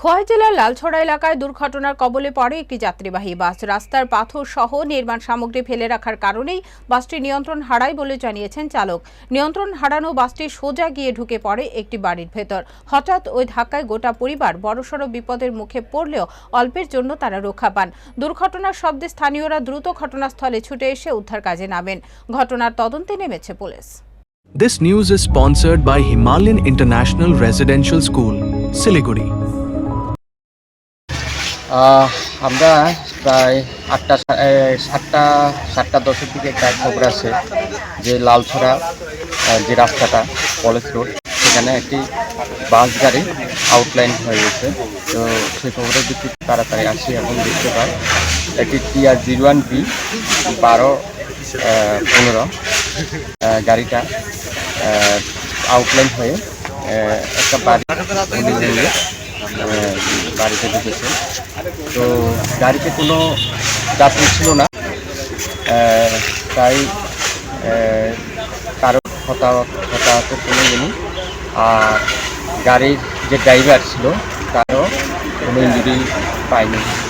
খোয়াই জেলার লালছড়া এলাকায় দুর্ঘটনার কবলে পড়ে একটি যাত্রীবাহী বাস। রাস্তার পাথর সহ নির্মাণ সামগ্রী ফেলে রাখার কারণেই বাসটি নিয়ন্ত্রণ হারায় বলে জানিয়েছেন চালক। নিয়ন্ত্রণ হারানো বাসটি সোজা গিয়ে ঢুকে পড়ে একটি বাড়ির ভেতর। হঠাৎ ওই ধাক্কায় গোটা পরিবার বড়সড় বিপদের মুখে পড়লেও অল্পের জন্য তারা রক্ষা পান। দুর্ঘটনার শব্দে স্থানীয়রা দ্রুত ঘটনাস্থলে ছুটে এসে উদ্ধার কাজে নামেন। ঘটনার তদন্তে নেমেছে police. This news is sponsored by Himalayan International Residential School, Siliguri. আমরা প্রায় আটটা সাতটা সাতটা দশের দিকে একটা খবর আছে যে লালছড়া যে রাস্তাটা কলেজ রোড, সেখানে একটি বাস গাড়ি আউটলাইন হয়ে গেছে। তো সেই খবরের ভিত্তিতে তাড়াতাড়ি আসি এবং দেখতে পাই একটি টিআর জিরো ওয়ান বি, বারো পনেরো গাড়িটা আউটলাইন হয়ে একটা বাড়ি বাড়িতে ঢুকেছে। তো গাড়িতে কোনো যাত্রী ছিল না। তাই কারও হতাহত, হতাহতের কোনো নেই। আর গাড়ির যে ড্রাইভার ছিল, তারও কোনো ইঞ্জুরি পায়নি।